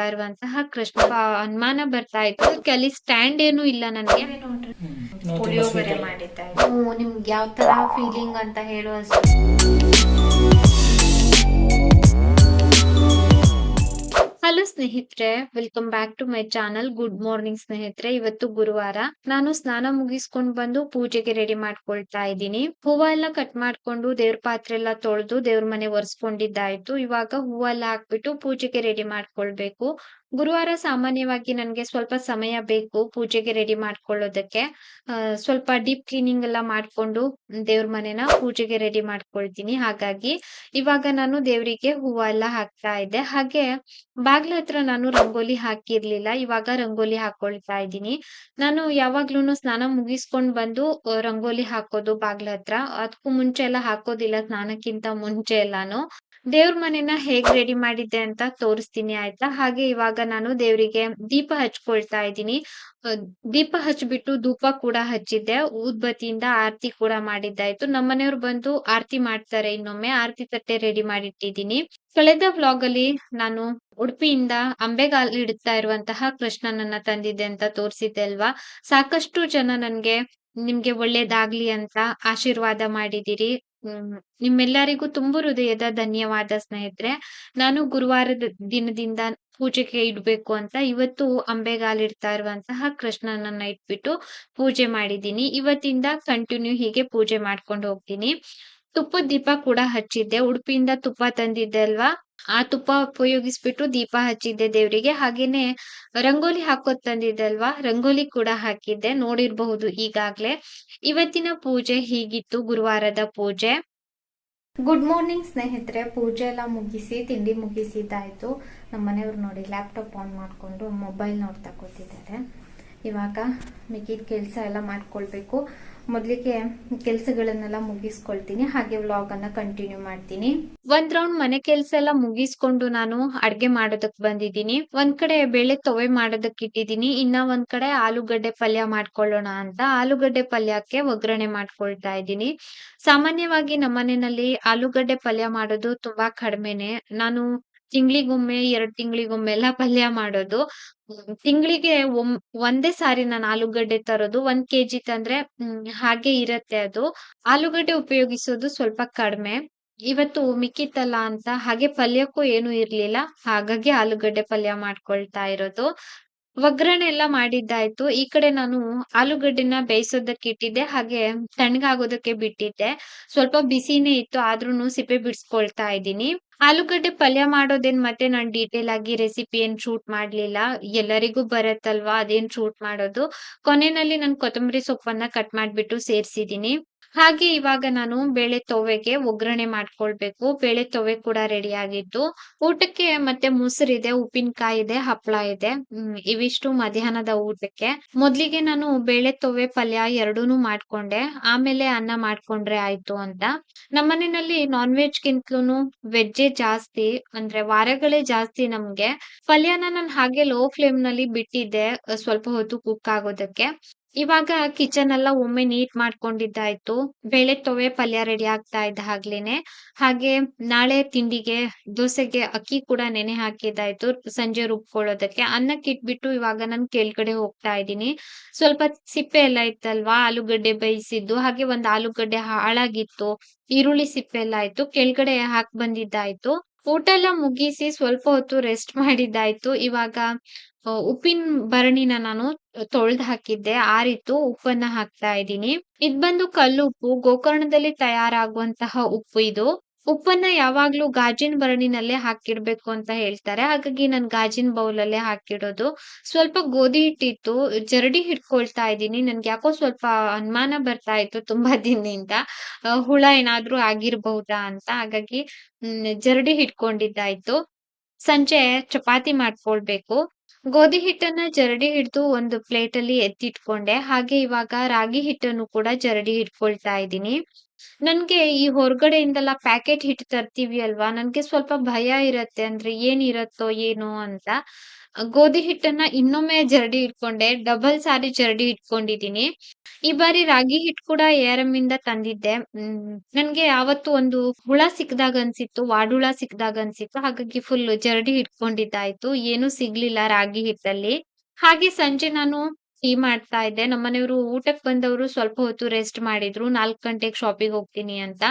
ಮಾಡ್ತಾ ಇರುವಂತಹ ಕೃಷ್ಣ ಅನುಮಾನ ಬರ್ತಾ ಇತ್ತು. ಅದಕ್ಕೆ ಅಲ್ಲಿ ಸ್ಟ್ಯಾಂಡ್ ಏನು ಇಲ್ಲ ನನಗೆ. sweet ಮಾಡಿದ್ದೆ ನಿಮ್ಗೆ ಯಾವ ತರ ಫೀಲಿಂಗ್ ಅಂತ ಹೇಳುವಷ್ಟು ಹಲೋ ಸ್ನೇಹಿತರೆ welcome back to my channel good morning ಸ್ನೇಹಿತರೆ. ಇವತ್ತು ಗುರುವಾರ ನಾನು ಸ್ನಾನ ಮುಗಿಸ್ಕೊಂಡ್ ಬಂದು ಪೂಜೆಗೆ ರೆಡಿ ಮಾಡ್ಕೊಳ್ತಾ ಇದ್ದೀನಿ. ಹೂವ ಎಲ್ಲ ಕಟ್ ಮಾಡ್ಕೊಂಡು ದೇವ್ರ ಪಾತ್ರೆ ಎಲ್ಲ ತೊಳೆದು ದೇವ್ರ ಮನೆ ಒರೆಸ್ಕೊಂಡಿದ್ದಾಯ್ತು. ಇವಾಗ ಹೂವೆಲ್ಲ ಹಾಕ್ಬಿಟ್ಟು ಪೂಜೆಗೆ ರೆಡಿ ಮಾಡ್ಕೊಳ್ಬೇಕು. ಗುರುವಾರ ಸಾಮಾನ್ಯವಾಗಿ ನನಗೆ ಸ್ವಲ್ಪ ಸಮಯ ಬೇಕು ಪೂಜೆಗೆ ರೆಡಿ ಮಾಡ್ಕೊಳ್ಳೋದಕ್ಕೆ. ಸ್ವಲ್ಪ ಡೀಪ್ ಕ್ಲೀನಿಂಗ್ ಎಲ್ಲ ಮಾಡ್ಕೊಂಡು ದೇವ್ರ ಮನೆನ ಪೂಜೆಗೆ ರೆಡಿ ಮಾಡ್ಕೊಳ್ತೀನಿ. ಹಾಗಾಗಿ ಇವಾಗ ನಾನು ದೇವರಿಗೆ ಹೂವ ಎಲ್ಲ ಹಾಕ್ತಾ ಇದ್ದೆ. ಹಾಗೆ ಬಾಗ್ಲ ಹತ್ರ ನಾನು ರಂಗೋಲಿ ಹಾಕಿರ್ಲಿಲ್ಲ. ಇವಾಗ ರಂಗೋಲಿ ಹಾಕೊಳ್ತಾ ಇದ್ದೀನಿ. ನಾನು ಯಾವಾಗ್ಲೂನು ಸ್ನಾನ ಮುಗಿಸ್ಕೊಂಡ್ ಬಂದು ರಂಗೋಲಿ ಹಾಕೋದು ಬಾಗ್ಲ ಹತ್ರ. ಅದಕ್ಕೂ ಮುಂಚೆ ಎಲ್ಲ ಹಾಕೋದಿಲ್ಲ ಸ್ನಾನಕ್ಕಿಂತ ಮುಂಚೆ ಎಲ್ಲಾನು. ದೇವ್ರ ಮನೆನ ಹೇಗ್ ರೆಡಿ ಮಾಡಿದ್ದೆ ಅಂತ ತೋರಿಸ್ತೀನಿ, ಆಯ್ತಾ? ಹಾಗೆ ಇವಾಗ ನಾನು ದೇವರಿಗೆ ದೀಪ ಹಚ್ಕೊಳ್ತಾ ಇದ್ದೀನಿ. ದೀಪ ಹಚ್ಬಿಟ್ಟು ಧೂಪ ಕೂಡ ಹಚ್ಚಿದ್ದೆ. ಊದ್ಬತ್ತಿಯಿಂದ ಆರತಿ ಕೂಡ ಮಾಡಿದ್ದಾಯ್ತು. ನಮ್ಮನೆಯವ್ರು ಬಂದು ಆರತಿ ಮಾಡ್ತಾರೆ ಇನ್ನೊಮ್ಮೆ. ಆರತಿ ತಟ್ಟೆ ರೆಡಿ ಮಾಡಿಟ್ಟಿದ್ದೀನಿ. ಕಳೆದ ವ್ಲಾಗ್ ಅಲ್ಲಿ ನಾನು ಉಡುಪಿಯಿಂದ ಅಂಬೆಗಾಲ್ ಇಡ್ತಾ ಇರುವಂತಹ ಕೃಷ್ಣನನ್ನ ತಂದಿದ್ದೆ ಅಂತ ತೋರಿಸಿದ್ದೆ ಅಲ್ವಾ? ಸಾಕಷ್ಟು ಜನ ನನ್ಗೆ, ನಿಮ್ಗೆ ಒಳ್ಳೇದಾಗ್ಲಿ ಅಂತ ಆಶೀರ್ವಾದ ಮಾಡಿದಿರಿ ಹ್ಮ್, ನಿಮ್ಮೆಲ್ಲರಿಗೂ ತುಂಬು ಹೃದಯದ ಧನ್ಯವಾದ ಸ್ನೇಹಿತರೆ. ನಾನು ಗುರುವಾರದ ದಿನದಿಂದ ಪೂಜೆಗೆ ಇಡ್ಬೇಕು ಅಂತ ಇವತ್ತು ಅಂಬೆಗಾಲ್ ಇಡ್ತಾ ಇರುವಂತಹ ಕೃಷ್ಣನನ್ನ ಇಟ್ಬಿಟ್ಟು ಪೂಜೆ ಮಾಡಿದ್ದೀನಿ. ಇವತ್ತಿಂದ ಕಂಟಿನ್ಯೂ ಹೀಗೆ ಪೂಜೆ ಮಾಡ್ಕೊಂಡು ಹೋಗ್ತೀನಿ. ತುಪ್ಪದ ದೀಪ ಕೂಡ ಹಚ್ಚಿದ್ದೆ. ಉಡುಪಿಯಿಂದ ತುಪ್ಪ ತಂದಿದ್ದೆ ಅಲ್ವಾ? ಆ ತುಪ್ಪ ಉಪಯೋಗಿಸ್ಬಿಟ್ಟು ದೀಪ ಹಚ್ಚಿದ್ದೆ ದೇವರಿಗೆ. ಹಾಗೇನೆ ರಂಗೋಲಿ ಹಾಕೋ ತಂದಿದ್ದಲ್ವಾ? ರಂಗೋಲಿ ಕೂಡ ಹಾಕಿದ್ದೆ, ನೋಡಿರ್ಬಹುದು ಈಗಾಗ್ಲೇ. ಇವತ್ತಿನ ಪೂಜೆ ಹೀಗಿತ್ತು, ಗುರುವಾರದ ಪೂಜೆ. ಗುಡ್ ಮಾರ್ನಿಂಗ್ ಸ್ನೇಹಿತರೆ, ಪೂಜೆ ಎಲ್ಲ ಮುಗಿಸಿ, ತಿಂಡಿ ಮುಗಿಸಿದ್ದಾಯ್ತು. ನಮ್ಮ ಮನೆಯವ್ರು ನೋಡಿ ಲ್ಯಾಪ್ಟಾಪ್ ಆನ್ ಮಾಡಿಕೊಂಡು ಮೊಬೈಲ್ ನೋಡ್ತಾ ಕೂತಿದ್ದಾರೆ. ಇವಾಗ ಮಿಕ್ಕಿದ ಕೆಲಸ ಎಲ್ಲ ಮಾಡ್ಕೊಳ್ಬೇಕು. ಮೊದಲಿಗೆ ಕೆಲಸಗಳನ್ನೆಲ್ಲ ಮುಗಿಸ್ಕೊಳ್ತೀನಿ, ಹಾಗೆ ವ್ಲಾಗ್ ಅನ್ನ ಕಂಟಿನ್ಯೂ ಮಾಡ್ತೀನಿ. ಒಂದ್ ರೌಂಡ್ ಮನೆ ಕೆಲ್ಸ ಎಲ್ಲ ಮುಗಿಸ್ಕೊಂಡು ನಾನು ಅಡ್ಗೆ ಮಾಡೋದಕ್ ಬಂದಿದ್ದೀನಿ. ಒಂದ್ ಕಡೆ ಬೇಳೆ ತೊವೆ ಮಾಡೋದಕ್ ಇಟ್ಟಿದ್ದೀನಿ. ಇನ್ನ ಒಂದ್ ಕಡೆ ಆಲೂಗಡ್ಡೆ ಪಲ್ಯ ಮಾಡ್ಕೊಳ್ಳೋಣ ಅಂತ ಆಲೂಗಡ್ಡೆ ಪಲ್ಯಕ್ಕೆ ಒಗ್ಗರಣೆ ಮಾಡ್ಕೊಳ್ತಾ ಇದ್ದೀನಿ. ಸಾಮಾನ್ಯವಾಗಿ ನಮ್ಮನೆಯಲ್ಲಿ ಆಲೂಗಡ್ಡೆ ಪಲ್ಯ ಮಾಡೋದು ತುಂಬಾ ಕಡಿಮೆನೆ. ನಾನು ತಿಂಗಳಿಗೊಮ್ಮೆ, ಎರಡ್ ತಿಂಗಳಿಗೊಮ್ಮೆ ಎಲ್ಲ ಪಲ್ಯ ಮಾಡೋದು. ತಿಂಗಳಿಗೆ ಒಮ್, ಒಂದೇ ಸಾರಿ ನಾನು ಆಲೂಗಡ್ಡೆ ತರೋದು. ಒಂದ್ ಕೆಜಿ ತಂದ್ರೆ, ಹ್ಮ್, ಹಾಗೆ ಇರತ್ತೆ ಅದು. ಆಲೂಗಡ್ಡೆ ಉಪಯೋಗಿಸೋದು ಸ್ವಲ್ಪ ಕಡಿಮೆ. ಇವತ್ತು ಮಿಕ್ಕಿತ್ತಲ್ಲ ಅಂತ ಹಾಗೆ ಪಲ್ಯಕ್ಕೂ ಏನು ಇರ್ಲಿಲ್ಲ. ಹಾಗಾಗಿ ಆಲೂಗಡ್ಡೆ ಪಲ್ಯ ಮಾಡ್ಕೊಳ್ತಾ ಇರೋದು. ಒಗ್ಗರಣೆ ಎಲ್ಲ ಮಾಡಿದ್ದಾಯ್ತು. ಈ ಕಡೆ ನಾನು ಆಲೂಗಡ್ಡೆನ ಬೇಯಿಸೋದಕ್ಕೆ ಇಟ್ಟಿದ್ದೆ, ಹಾಗೆ ತಣ್ಣಗಾಗೋದಕ್ಕೆ ಬಿಟ್ಟಿದ್ದೆ. ಸ್ವಲ್ಪ ಬಿಸಿನೇ ಇತ್ತು, ಆದ್ರೂನು ಸಿಪ್ಪೆ ಬಿಡಿಸ್ಕೊಳ್ತಾ ಇದ್ದೀನಿ. ಆಲೂಗಡ್ಡೆ ಪಲ್ಯ ಮಾಡೋದೇನ್ ಮತ್ತೆ ನಾನ್ ಡೀಟೇಲ್ ಆಗಿ ರೆಸಿಪಿ ಏನ್ ಶೂಟ್ ಮಾಡ್ಲಿಲ್ಲ. ಎಲ್ಲರಿಗೂ ಬರತ್ತಲ್ವಾ, ಅದೇನ್ ಶೂಟ್ ಮಾಡೋದು? ಕೊನೆಯಲ್ಲಿ ನಾನು ಕೊತ್ತಂಬರಿ ಸೊಪ್ಪನ್ನ ಕಟ್ ಮಾಡ್ಬಿಟ್ಟು ಸೇರ್ಸಿದೀನಿ ಹಾಗೆ ಇವಾಗ ನಾನು ಬೇಳೆ ತೊವೆಗೆ ಒಗ್ಗರಣೆ ಮಾಡ್ಕೊಳ್ಬೇಕು. ಬೇಳೆ ತೋವೆ ಕೂಡ ರೆಡಿ ಆಗಿತ್ತು ಊಟಕ್ಕೆ ಮತ್ತೆ ಮೊಸರಿದೆ ಉಪ್ಪಿನಕಾಯಿ ಇದೆ. ಹಪ್ಪಳ ಇದೆ ಇವಿಷ್ಟು ಮಧ್ಯಾಹ್ನದ ಊಟಕ್ಕೆ. ಮೊದ್ಲಿಗೆ ನಾನು ಬೇಳೆ ತೋವೆ ಪಲ್ಯ ಎರಡೂನು ಮಾಡ್ಕೊಂಡೆ. ಆಮೇಲೆ ಅನ್ನ ಮಾಡ್ಕೊಂಡ್ರೆ ಆಯ್ತು ಅಂತ. ನಮ್ಮನೆಯಲ್ಲಿ ನಾನ್ ವೆಜ್ ಗಿಂತಲೂ ವೆಜ್ಜೇ ಜಾಸ್ತಿ, ಅಂದ್ರೆ ವಾರಗಳೇ ಜಾಸ್ತಿ ನಮ್ಗೆ. ಪಲ್ಯನ ನಾನು ಹಾಗೆ ಲೋ ಫ್ಲೇಮ್ನಲ್ಲಿ ಬಿಟ್ಟಿದ್ದೆ ಸ್ವಲ್ಪ ಹೊತ್ತು ಕುಕ್ ಆಗೋದಕ್ಕೆ. ಇವಾಗ ಕಿಚನ್ ಎಲ್ಲ ಒಮ್ಮೆ ನೀಟ್ ಮಾಡ್ಕೊಂಡಿದ್ದಾಯ್ತು. ಬೇಳೆ ತೊವೆ ಪಲ್ಯ ರೆಡಿ ಆಗ್ತಾ ಇದ್ದ ಹಾಗ್ಲೇನೆ. ಹಾಗೆ ನಾಳೆ ತಿಂಡಿಗೆ ದೋಸೆಗೆ ಅಕ್ಕಿ ಕೂಡ ನೆನೆ ಹಾಕಿದ್ದಾಯ್ತು ಸಂಜೆ ರುಬ್ಕೊಳ್ಳೋದಕ್ಕೆ. ಅನ್ನಕ್ಕೆ ಇಟ್ಬಿಟ್ಟು ಇವಾಗ ನಾನು ಕೆಳಗಡೆ ಹೋಗ್ತಾ ಇದ್ದೀನಿ. ಸ್ವಲ್ಪ ಸಿಪ್ಪೆ ಎಲ್ಲ ಇತ್ತಲ್ವಾ, ಆಲೂಗಡ್ಡೆ ಬೇಯಿಸಿದ್ದು. ಹಾಗೆ ಒಂದ್ ಆಲೂಗಡ್ಡೆ ಹಾಳಾಗಿತ್ತು, ಈರುಳ್ಳಿ ಸಿಪ್ಪೆ ಎಲ್ಲ ಆಯ್ತು, ಕೆಳಗಡೆ ಹಾಕ್ ಬಂದಿದ್ದಾಯ್ತು. ಊಟ ಎಲ್ಲ ಮುಗಿಸಿ ಸ್ವಲ್ಪ ಹೊತ್ತು ರೆಸ್ಟ್ ಮಾಡಿದ್ದಾಯ್ತು. ಇವಾಗ, ಉಪ್ಪಿನ ಭರಣಿನ ನಾನು ತೊಳ್ದ್ ಹಾಕಿದ್ದೆ ಆರಿತ್ತು ಉಪ್ಪನ್ನ ಹಾಕ್ತಾ ಇದ್ದೀನಿ. ಇದ್ ಬಂದು ಕಲ್ಲು ಉಪ್ಪು, ಗೋಕರ್ಣದಲ್ಲಿ ತಯಾರಾಗುವಂತಹ ಉಪ್ಪು ಇದು. ಉಪ್ಪನ್ನ ಯಾವಾಗ್ಲೂ ಗಾಜಿನ ಬರಣಿನಲ್ಲೇ ಹಾಕಿಡ್ಬೇಕು ಅಂತ ಹೇಳ್ತಾರೆ. ಹಾಗಾಗಿ ನಾನ್ ಗಾಜಿನ ಬೌಲಲ್ಲೇ ಹಾಕಿಡೋದು. ಸ್ವಲ್ಪ ಗೋಧಿ ಹಿಟ್ಟಿತ್ತು, ಜರಡಿ ಹಿಡ್ಕೊಳ್ತಾ ಇದ್ದೀನಿ. ನನ್ಗೆ ಯಾಕೋ ಸ್ವಲ್ಪ ಅನುಮಾನ ಬರ್ತಾ ಇತ್ತು ತುಂಬಾ ದಿನದಿಂದ. ಹುಳ ಏನಾದ್ರೂ ಆಗಿರ್ಬಹುದಾ ಅಂತ. ಹಾಗಾಗಿ ಜರಡಿ ಹಿಡ್ಕೊಂಡಿದ್ದಾಯ್ತು ಸಂಜೆ ಚಪಾತಿ ಮಾಡ್ಕೊಳ್ಬೇಕು. ಗೋಧಿ ಹಿಟ್ಟನ್ನ ಜರಡಿ ಹಿಡಿದು ಒಂದು ಪ್ಲೇಟ್ ಅಲ್ಲಿ ಎತ್ತಿಟ್ಕೊಂಡೆ. ಹಾಗೆ ಇವಾಗ ರಾಗಿ ಹಿಟ್ಟನ್ನು ಕೂಡ ಜರಡಿ ಹಿಡ್ಕೊಳ್ತಾ ಇದ್ದೀನಿ. ನನ್ಗೆ ಈ ಹೊರಗಡೆಯಿಂದೆಲ್ಲ ಪ್ಯಾಕೆಟ್ ಹಿಟ್ಟು ತರ್ತೀವಿ ಅಲ್ವಾ? ನನ್ಗೆ ಸ್ವಲ್ಪ ಭಯ ಇರತ್ತೆ. ಅಂದ್ರೆ ಏನಿರತ್ತೋ ಏನೋ ಅಂತ. ಗೋಧಿ ಹಿಟ್ಟನ್ನ ಇನ್ನೊಮ್ಮೆ ಜರಡಿ ಇಟ್ಕೊಂಡೆ. ಡಬಲ್ ಸಾರಿ ಜರಡಿ ಇಟ್ಕೊಂಡಿದೀನಿ ಈ ಬಾರಿ ರಾಗಿ ಹಿಟ್ಟು ಕೂಡ ಇಂದ ತಂದಿದ್ದೆ. ಹ್ಮ್, ನನ್ಗೆ ಯಾವತ್ತು ಒಂದು ಹುಳ ಸಿಕ್ದಾಗ ಅನ್ಸಿತ್ತು ವಾಡುಳ ಸಿಕ್ದಾಗ ಅನ್ಸಿತ್ತು. ಹಾಗಾಗಿ ಫುಲ್ ಜರಡಿ ಇಟ್ಕೊಂಡಿದ್ದಾಯ್ತು. ಏನು ಸಿಗ್ಲಿಲ್ಲ ರಾಗಿ ಹಿಟ್ಟಲ್ಲಿ. ಹಾಗೆ ಸಂಜೆ ನಾನು ಟೀ ಮಾಡ್ತಾ ಇದ್ದೆ. ನಮ್ಮನೆಯವರು ಊಟಕ್ಕೆ ಬಂದವರು ಸ್ವಲ್ಪ ಹೊತ್ತು ರೆಸ್ಟ್ ಮಾಡಿದ್ರು. ನಾಲ್ಕು ಗಂಟೆಗೆ ಶಾಪಿಗೆ ಹೋಗ್ತೀನಿ ಅಂತ.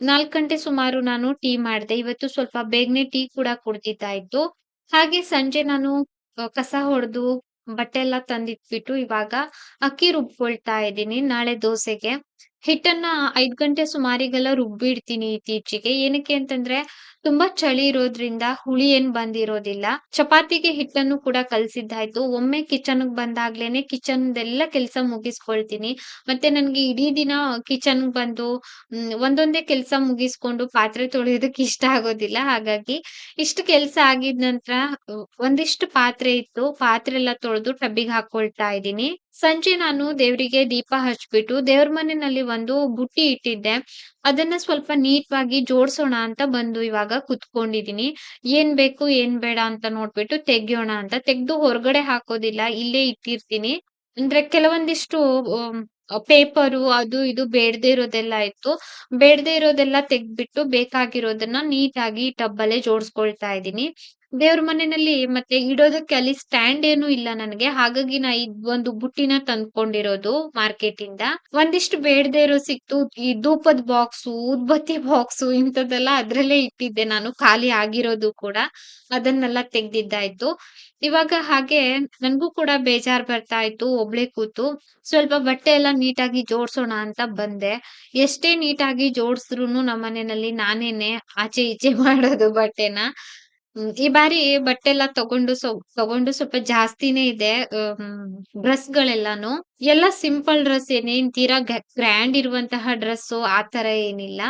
ನಾಲ್ಕು ಗಂಟೆ ಸುಮಾರು ನಾನು ಟೀ ಮಾಡ್ದೆ. ಇವತ್ತು ಸ್ವಲ್ಪ ಬೇಗನೆ ಟೀ ಕೂಡ ಕುಡ್ದಿದ್ದಾಯ್ತು. ಹಾಗೆ ಸಂಜೆ ನಾನು ಕಸ ಹೊಡೆದು ಬಟ್ಟೆ ಎಲ್ಲ ತಂದಿಟ್ಬಿಟ್ಟು ಇವಾಗ ಅಕ್ಕಿ ರುಬ್ಕೊಳ್ತಾ ಇದ್ದೀನಿ ನಾಳೆ ದೋಸೆಗೆ. ಹಿಟ್ಟನ್ನ ಐದ್ ಗಂಟೆ ಸುಮಾರಿಗೆಲ್ಲ ರುಬ್ಬಿಡ್ತೀನಿ ಇತ್ತೀಚೆಗೆ. ಏನಕ್ಕೆ ಅಂತಂದ್ರೆ, ತುಂಬಾ ಚಳಿ ಇರೋದ್ರಿಂದ ಹುಳಿ ಏನ್ ಬಂದಿರೋದಿಲ್ಲ. ಚಪಾತಿಗೆ ಹಿಟ್ಟನ್ನು ಕೂಡ ಕಲ್ಸಿದ್ದಾಯ್ತು. ಒಮ್ಮೆ ಕಿಚನ್ ಬಂದಾಗ್ಲೇನೆ ಕಿಚನ್ ಎಲ್ಲ ಕೆಲಸ ಮುಗಿಸ್ಕೊಳ್ತೀನಿ. ಮತ್ತೆ ನನ್ಗೆ ಇಡೀ ದಿನ ಕಿಚನ್ ಬಂದು ಒಂದೊಂದೇ ಕೆಲಸ ಮುಗಿಸ್ಕೊಂಡು ಪಾತ್ರೆ ತೊಳೆಯೋದಕ್ಕೆ ಇಷ್ಟ ಆಗೋದಿಲ್ಲ. ಹಾಗಾಗಿ ಇಷ್ಟು ಕೆಲಸ ಆಗಿದ ನಂತರ, ಒಂದಿಷ್ಟು ಪಾತ್ರೆ ಇತ್ತು. ಪಾತ್ರೆ ಎಲ್ಲ ತೊಳೆದು ಟಬ್ಬಿಗೆ ಹಾಕೊಳ್ತಾ ಇದ್ದೀನಿ. ಸಂಜೆ ನಾನು ದೇವರಿಗೆ ದೀಪ ಹಚ್ಬಿಟ್ಟು ದೇವ್ರ ಮನೆಯಲ್ಲಿ ಒಂದು ಬುಟ್ಟಿ ಇಟ್ಟಿದ್ದೆ. ಅದನ್ನ ಸ್ವಲ್ಪ ನೀಟ್ವಾಗಿ ಜೋಡ್ಸೋಣ ಅಂತ ಬಂದು ಇವಾಗ ಕುತ್ಕೊಂಡಿದೀನಿ. ಏನ್ ಬೇಕು ಏನ್ ಬೇಡ ಅಂತ ನೋಡ್ಬಿಟ್ಟು ತೆಗಿಯೋಣ ಅಂತ. ತೆಗ್ದು ಹೊರಗಡೆ ಹಾಕೋದಿಲ್ಲ, ಇಲ್ಲೇ ಇಟ್ಟಿರ್ತೀನಿ. ಅಂದ್ರೆ ಕೆಲವೊಂದಿಷ್ಟು ಪೇಪರು ಅದು ಇದು ಬೇಡದೆ ಇರೋದೆಲ್ಲ ಇತ್ತು. ಬೇಡದೆ ಇರೋದೆಲ್ಲ ತೆಗ್ದ್ಬಿಟ್ಟು ಬೇಕಾಗಿರೋದನ್ನ ನೀಟಾಗಿ ಟಬ್ಬಲ್ಲೇ ಜೋಡಿಸ್ಕೊಳ್ತಾ ಇದ್ದೀನಿ. ದೇವ್ರ ಮನೆಯಲ್ಲಿ ಮತ್ತೆ ಇಡೋದಕ್ಕೆ ಅಲ್ಲಿ ಸ್ಟ್ಯಾಂಡ್ ಏನು ಇಲ್ಲ ನನಗೆ. ಹಾಗಾಗಿ ನಾ ಇದ್ ಒಂದು ಬುಟ್ಟಿನ ತಂದ್ಕೊಂಡಿರೋದು ಮಾರ್ಕೆಟ್ ಇಂದ. ಒಂದಿಷ್ಟು ಬೇಡದೆ ಇರೋ ಸಿಕ್ತು. ಈ ಧೂಪದ ಬಾಕ್ಸು ಉದ್ಬತ್ತಿ ಬಾಕ್ಸು ಇಂಥದ್ದೆಲ್ಲ ಅದ್ರಲ್ಲೇ ಇಟ್ಟಿದ್ದೆ ನಾನು. ಖಾಲಿ ಆಗಿರೋದು ಕೂಡ ಅದನ್ನೆಲ್ಲ ತೆಗ್ದಿದ್ದಾಯ್ತು. ಇವಾಗ ಹಾಗೆ ನನ್ಗೂ ಕೂಡ ಬೇಜಾರ್ ಬರ್ತಾ ಇತ್ತು, ಒಬ್ಳೆ ಕೂತು. ಸ್ವಲ್ಪ ಬಟ್ಟೆ ಎಲ್ಲ ನೀಟಾಗಿ ಜೋಡ್ಸೋಣ ಅಂತ ಬಂದೆ. ಎಷ್ಟೇ ನೀಟಾಗಿ ಜೋಡಿಸಿದ್ರು ನಮ್ಮ ಮನೆಯಲ್ಲಿ ನಾನೇನೆ ಆಚೆ ಈಚೆ ಮಾಡೋದು ಬಟ್ಟೆನ. ಈ ಬಾರಿ ಬಟ್ಟೆ ಎಲ್ಲ ತಗೊಂಡು ತಗೊಂಡು ಸ್ವಲ್ಪ ಜಾಸ್ತಿನೇ ಇದೆ. ಡ್ರೆಸ್ ಗಳೆಲ್ಲಾನು ಎಲ್ಲ ಸಿಂಪಲ್ ಡ್ರೆಸ್, ಏನೇನ್ ತೀರಾ ಗ್ರ್ಯಾಂಡ್ ಇರುವಂತಹ ಡ್ರೆಸ್ ಆ ತರ ಏನಿಲ್ಲ.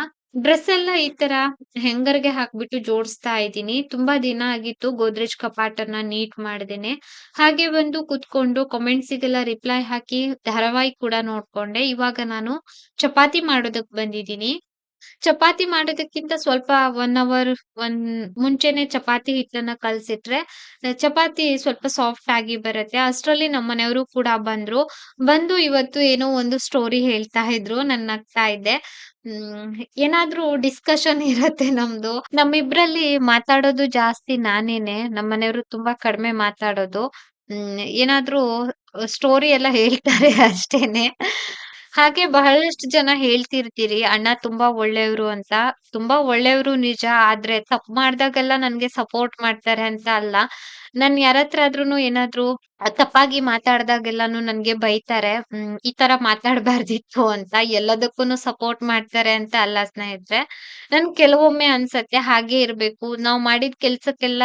ಡ್ರೆಸ್ ಎಲ್ಲ ಈ ತರ ಹೆಂಗರ್ಗೆ ಹಾಕ್ಬಿಟ್ಟು ಜೋಡಿಸ್ತಾ ಇದ್ದೀನಿ. ತುಂಬಾ ದಿನ ಆಗಿತ್ತು, ಗೋದ್ರೇಜ್ ಕಪಾಟನ್ನ ನೀಟ್ ಮಾಡ್ದೇನೆ. ಹಾಗೆ ಬಂದು ಕುತ್ಕೊಂಡು ಕಾಮೆಂಟ್ಸಿಗೆಲ್ಲ ರಿಪ್ಲೈ ಹಾಕಿ, ಧಾರಾವಾಹಿ ಕೂಡ ನೋಡ್ಕೊಂಡೆ. ಇವಾಗ ನಾನು ಚಪಾತಿ ಮಾಡೋದಕ್ ಬಂದಿದ್ದೀನಿ. ಚಪಾತಿ ಮಾಡೋದಕ್ಕಿಂತ ಸ್ವಲ್ಪ ಒನ್ ಅವರ್ ಒನ್ ಮುಂಚೆನೆ ಚಪಾತಿ ಹಿಟ್ಟನ್ನ ಕಲ್ಸಿಟ್ರೆ, ಚಪಾತಿ ಸ್ವಲ್ಪ ಸಾಫ್ಟ್ ಆಗಿ ಬರುತ್ತೆ. ಅಷ್ಟರಲ್ಲಿ ನಮ್ಮ ಮನೆಯವರು ಕೂಡ ಬಂದ್ರು. ಬಂದು ಇವತ್ತು ಏನೋ ಒಂದು ಸ್ಟೋರಿ ಹೇಳ್ತಾ ಇದ್ರು ನನ್ನ ನಗ್ತಾ ಇದ್ದೆ. ಏನಾದ್ರೂ ಡಿಸ್ಕಷನ್ ಇರತ್ತೆ ನಮ್ದು. ನಮ್ಮಿಬ್ರಲ್ಲಿ ಮಾತಾಡೋದು ಜಾಸ್ತಿ ನಾನೇನೆ. ನಮ್ಮ ಮನೆಯವರು ತುಂಬಾ ಕಡಿಮೆ ಮಾತಾಡೋದು. ಹ್ಮ್, ಏನಾದ್ರೂ ಸ್ಟೋರಿ ಎಲ್ಲ ಹೇಳ್ತಾರೆ ಅಷ್ಟೇನೆ. ಹಾಗೆ ಬಹಳಷ್ಟು ಜನ ಹೇಳ್ತಿರ್ತೀರಿ, ಅಣ್ಣ ತುಂಬಾ ಒಳ್ಳೆಯವರು ಅಂತ. ತುಂಬಾ ಒಳ್ಳೆಯವರು ನಿಜ, ಆದ್ರೆ ತಪ್ಪು ಮಾಡ್ದಾಗೆಲ್ಲ ನನ್ಗೆ ಸಪೋರ್ಟ್ ಮಾಡ್ತಾರೆ ಅಂತ ಅಲ್ಲ. ನಾನ್ ಯಾರತ್ರ ಆದ್ರೂನು ಏನಾದ್ರು ತಪ್ಪಾಗಿ ಮಾತಾಡ್ದಾಗೆಲ್ಲಾನು ನನ್ಗೆ ಬೈತಾರೆ. ಹ್ಮ್, ಈ ತರ ಮಾತಾಡ್ಬಾರ್ದಿತ್ತು ಅಂತ ಎಲ್ಲದಕ್ಕೂನು ಸಪೋರ್ಟ್ ಮಾಡ್ತಾರೆ ಅಂತ ಅಲ್ಲ ಸ್ನೇಹಿತರೆ. ನನ್ ಕೆಲವೊಮ್ಮೆ ಅನ್ಸತ್ತೆ, ಹಾಗೆ ಇರ್ಬೇಕು. ನಾವ್ ಮಾಡಿದ ಕೆಲ್ಸಕ್ಕೆಲ್ಲ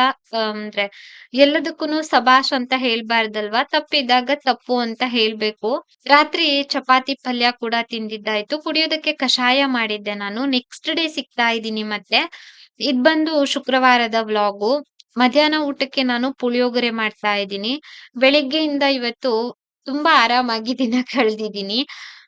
ಅಂದ್ರೆ ಎಲ್ಲದಕ್ಕೂನು ಸಬಾಷ್ ಅಂತ ಹೇಳ್ಬಾರ್ದಲ್ವಾ? ತಪ್ಪಿದಾಗ ತಪ್ಪು ಅಂತ ಹೇಳ್ಬೇಕು. ರಾತ್ರಿ ಚಪಾತಿ ಪಲ್ಯ ಕೂಡ ತಿಂದಿದ್ದಾಯ್ತು. ಕುಡಿಯೋದಕ್ಕೆ ಕಷಾಯ ಮಾಡಿದ್ದೆ ನಾನು. ನೆಕ್ಸ್ಟ್ ಡೇ ಸಿಗ್ತಾ ಇದ್ದೀನಿ ಮತ್ತೆ. ಇದ್ ಬಂದು ಶುಕ್ರವಾರದ ವ್ಲಾಗು. ಮಧ್ಯಾಹ್ನ ಊಟಕ್ಕೆ ನಾನು ಪುಳಿಯೋಗರೆ ಮಾಡ್ತಾ ಇದ್ದೀನಿ. ಬೆಳಿಗ್ಗೆಯಿಂದ ಇವತ್ತು ತುಂಬಾ ಆರಾಮಾಗಿ ದಿನ ಕಳ್ದಿದ್ದೀನಿ.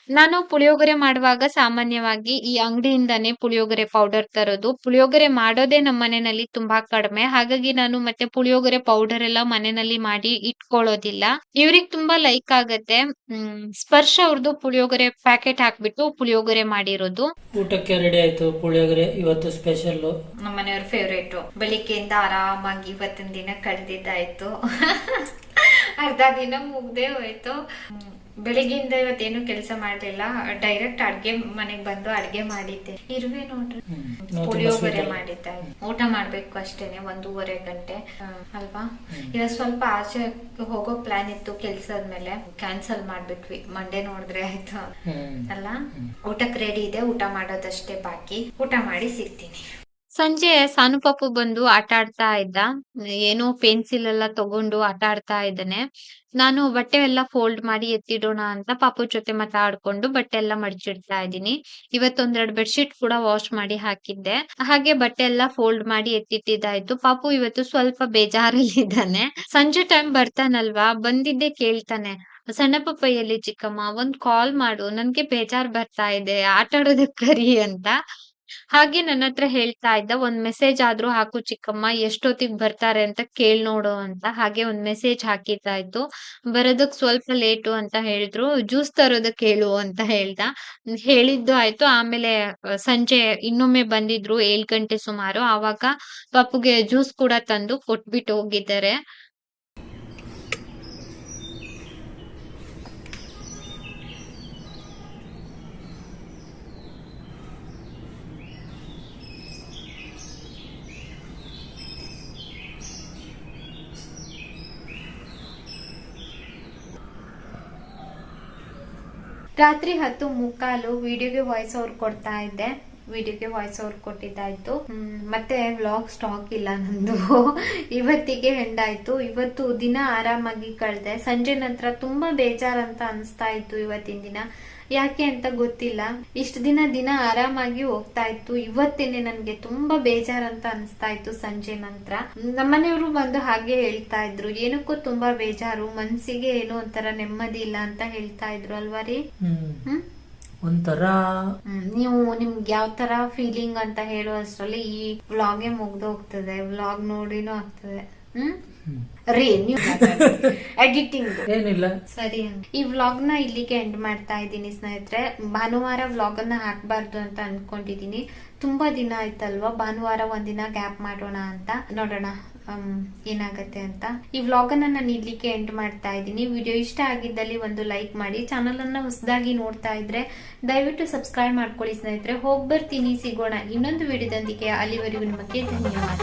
ನಾನು ಪುಳಿಯೋಗರೆ ಮಾಡುವಾಗ ಸಾಮಾನ್ಯವಾಗಿ ಈ ಅಂಗಡಿಯಿಂದಾನೇ ಪುಳಿಯೋಗರೆ ಪೌಡರ್ ತರೋದು. ಪುಳಿಯೋಗರೆ ಮಾಡೋದೇ ನಮ್ಮ ಮನೆಯಲ್ಲಿ ತುಂಬಾ ಕಡಿಮೆ. ಹಾಗಾಗಿ ನಾನು ಮತ್ತೆ ಪುಳಿಯೋಗರೆ ಪೌಡರ್ ಎಲ್ಲ ಮನೆಯಲ್ಲಿ ಮಾಡಿ ಇಟ್ಕೊಳ್ಳೋದಿಲ್ಲ. ಇವ್ರಿಗೆ ತುಂಬಾ ಲೈಕ್ ಆಗತ್ತೆ. ಹ್ಮ್ ಸ್ಪರ್ಶ ಅವ್ರದ್ದು ಪುಳಿಯೋಗರೆ ಪ್ಯಾಕೆಟ್ ಹಾಕ್ಬಿಟ್ಟು ಪುಳಿಯೋಗರೆ ಮಾಡಿರೋದು. ಊಟಕ್ಕೆ ರೆಡಿ ಆಯ್ತು ಪುಳಿಯೋಗರೆ. ಇವತ್ತು ಸ್ಪೆಷಲ್ ನಮ್ಮ ಮನೆಯವ್ರ ಫೇವ್ರೇಟ್ ಬೆಳಿಗ್ಗೆಯಿಂದ ಆರಾಮಾಗಿ ಇವತ್ತಿನ ದಿನ ಕಳೆದಿದ್ದಾಯ್ತು. ಅರ್ಧ ದಿನ ಮುಗ್ದೇ ಹೋಯ್ತು. ಬೆಳಿಗ್ಗೆಯಿಂದ ಇವತ್ತೇನು ಕೆಲಸ ಮಾಡ್ಲಿಲ್ಲ ಡೈರೆಕ್ಟ್ ಅಡ್ಗೆ ಮನೆಗ್ ಬಂದು ಅಡ್ಗೆ ಮಾಡಿದ್ದೆ. ಇರುವೆ ನೋಡ್ರಿ. ಪುಳಿಯೋಗರೆ ಮಾಡಿದ್ದೆ. ಊಟ ಮಾಡ್ಬೇಕು ಅಷ್ಟೇನೆ ಒಂದೂವರೆ ಗಂಟೆ. ಅಲ್ವಾ? ಇವ ಸ್ವಲ್ಪ ಆಚೆ ಹೋಗೋ ಪ್ಲಾನ್ ಇತ್ತು ಕೆಲ್ಸದ ಮೇಲೆ. ಕ್ಯಾನ್ಸಲ್ ಮಾಡ್ಬಿಟ್ವಿ. ಮಂಡೇ ನೋಡಿದ್ರೆ ಆಯ್ತು. ಅಲ್ಲ? ಊಟಕ್ಕೆ ರೆಡಿ ಇದೆ ಊಟ ಮಾಡೋದಷ್ಟೇ ಬಾಕಿ. ಊಟ ಮಾಡಿ ಸಿಗ್ತೀನಿ. ಸಂಜೆ ಸಾನು ಪಾಪು ಬಂದು ಆಟ ಆಡ್ತಾ ಇದ್ದ. ಏನೋ ಪೆನ್ಸಿಲ್ ಎಲ್ಲ ತಗೊಂಡು ಆಟ ಆಡ್ತಾ ಇದ್ದಾನೆ. ನಾನು ಬಟ್ಟೆ ಎಲ್ಲ ಫೋಲ್ಡ್ ಮಾಡಿ ಎತ್ತಿಡೋಣ ಅಂತ ಪಾಪು ಜೊತೆ ಮಾತಾಡ್ಕೊಂಡು ಬಟ್ಟೆ ಎಲ್ಲ ಮಡಚಿಡ್ತಾ ಇದ್ದೀನಿ. ಇವತ್ತೊಂದೆರಡು ಬೆಡ್ಶೀಟ್ ಕೂಡ ವಾಶ್ ಮಾಡಿ ಹಾಕಿದ್ದೆ. ಹಾಗೆ ಬಟ್ಟೆ ಎಲ್ಲ ಫೋಲ್ಡ್ ಮಾಡಿ ಎತ್ತಿಟ್ಟಿದ್ದಾಯ್ತು. ಪಾಪು ಇವತ್ತು ಸ್ವಲ್ಪ ಬೇಜಾರಲ್ಲಿ ಇದ್ದಾನೆ. ಸಂಜೆ ಟೈಮ್ ಬರ್ತಾನಲ್ವಾ? ಬಂದಿದ್ದೆ ಕೇಳ್ತಾನೆ. ಸಣ್ಣ ಪಪ್ಪ ಎಲ್ಲಿ ಚಿಕ್ಕಮ್ಮ, ಒಂದ್ ಕಾಲ್ ಮಾಡು. ನನ್ಗೆ ಬೇಜಾರ್ ಬರ್ತಾ ಇದೆ. ಆಟ ಕರಿ ಅಂತ. ಹಾಗೆ ನನ್ನ ಹತ್ರ ಹೇಳ್ತಾ ಇದ್ದ, ಒಂದ್ ಮೆಸೇಜ್ ಆದ್ರೂ ಹಾಕು ಚಿಕ್ಕಮ್ಮ, ಎಷ್ಟೊತ್ತಿಗೆ ಬರ್ತಾರೆ ಅಂತ ಕೇಳ್ ನೋಡು ಅಂತ. ಹಾಗೆ ಒಂದ್ ಮೆಸೇಜ್ ಹಾಕಿದ್ದ ಇತ್ತು ಬರೋದಕ್ ಸ್ವಲ್ಪ ಲೇಟು ಅಂತ ಹೇಳಿದ್ರು ಜ್ಯೂಸ್ ತರೋದಕ್ ಹೇಳು ಅಂತ ಹೇಳ್ದ. ಹೇಳಿದ್ದು ಆಯ್ತು, ಆಮೇಲೆ ಸಂಜೆ ಇನ್ನೊಮ್ಮೆ ಬಂದಿದ್ರು ಏಳ್ ಗಂಟೆ ಸುಮಾರು. ಆವಾಗ ಪಪ್ಪುಗೆ ಜ್ಯೂಸ್ ಕೂಡ ತಂದು ಕೊಟ್ಬಿಟ್ಟು ಹೋಗಿದ್ದಾರೆ. ರಾತ್ರಿ ಹತ್ತು ಮುಕ್ಕಾಲು ವಿಡಿಯೋಗೆ ವಾಯ್ಸ್ ಓವರ್ ಕೊಡ್ತಾ ಇದ್ದೆ. ವಿಡಿಯೋಗೆ ವಾಯ್ಸ್ ಓವರ್ ಕೊಟ್ಟಿದ್ದಾಯ್ತು. ಮತ್ತೆ ವ್ಲಾಗ್ ಸ್ಟಾಕ್ ಇಲ್ಲ ನಂದು. ಇವತ್ತಿಗೆ ಹೆಂಡಾಯ್ತು ಇವತ್ತು ದಿನ ಆರಾಮಾಗಿ ಕಳೆದೆ. ಸಂಜೆ ನಂತರ ತುಂಬಾ ಬೇಜಾರಂತ ಅನ್ಸ್ತಾ ಇತ್ತು ಇವತ್ತಿನ ದಿನ. ಯಾಕೆ ಅಂತ ಗೊತ್ತಿಲ್ಲ. ಇಷ್ಟ ದಿನ ದಿನ ಆರಾಮಾಗಿ ಹೋಗ್ತಾ ಇತ್ತು. ಇವತ್ತೇನೆ ನನ್ಗೆ ತುಂಬಾ ಬೇಜಾರಂತ ಅನ್ಸ್ತಾ ಇತ್ತು ಸಂಜೆ ನಂತರ. ನಮ್ಮನೆಯವರು ಬಂದು ಹಾಗೆ ಹೇಳ್ತಾ ಇದ್ರು. ಏನಕ್ಕೂ ತುಂಬಾ ಬೇಜಾರು. ಮನ್ಸಿಗೆ ಏನೋ ಒಂಥರ ನೆಮ್ಮದಿ ಇಲ್ಲ ಅಂತ ಹೇಳ್ತಾ ಇದ್ರು ಅಲ್ವಾ ರೀ? ಹ್ಮ್. ಒಂಥರ. ನೀವು ನಿಮ್ಗೆ ಯಾವ ತರ ಫೀಲಿಂಗ್ ಅಂತ ಹೇಳುವಷ್ಟರಲ್ಲಿ ಅಷ್ಟ್ರಲ್ಲಿ ಈ ವ್ಲಾಗೆ ಮುಗ್ದು ಹೋಗ್ತದೆ. ವ್ಲಾಗ್ ನೋಡಿನೂ ಆಗ್ತದೆ. ಹ್ಮ್. ರೀ ನೀವು ಎಡಿಟಿಂಗ್ ಏನಿಲ್ಲ. ಸರಿ ಈ ವ್ಲಾಗ್ನ ಇಲ್ಲಿಗೆ ಎಂಡ್ ಮಾಡ್ತಾ ಇದ್ದೀನಿ ಸ್ನೇಹಿತರೆ. ಭಾನುವಾರ ವ್ಲಾಗ್ ಅನ್ನ ಹಾಕ್ಬಾರ್ದು ಅಂತ ಅನ್ಕೊಂಡಿದೀನಿ ತುಂಬಾ ದಿನ ಆಯ್ತಲ್ವಾ? ಭಾನುವಾರ ಒಂದಿನ ಗ್ಯಾಪ್ ಮಾಡೋಣ ಅಂತ. ನೋಡೋಣ ಏನಾಗತ್ತೆ ಅಂತ. ಈ ವ್ಲಾಗ್ ಅನ್ನ ನಾನು ಇಲ್ಲಿಗೆ ಎಂಡ್ ಮಾಡ್ತಾ ಇದ್ದೀನಿ. ವಿಡಿಯೋ ಇಷ್ಟ ಆಗಿದ್ದಲ್ಲಿ ಒಂದು ಲೈಕ್ ಮಾಡಿ. ಚಾನಲ್ ಅನ್ನ ಹೊಸದಾಗಿ ನೋಡ್ತಾ ಇದ್ರೆ ದಯವಿಟ್ಟು ಸಬ್ಸ್ಕ್ರೈಬ್ ಮಾಡ್ಕೊಳ್ಳಿ ಸ್ನೇಹಿತರೆ. ಹೋಗಿ ಬರ್ತೀನಿ ಸಿಗೋಣ ಇನ್ನೊಂದು ವಿಡಿಯೋದೊಂದಿಗೆ. ಅಲ್ಲಿವರೆಗೂ ನಿಮಗೆ ಧನ್ಯವಾದ.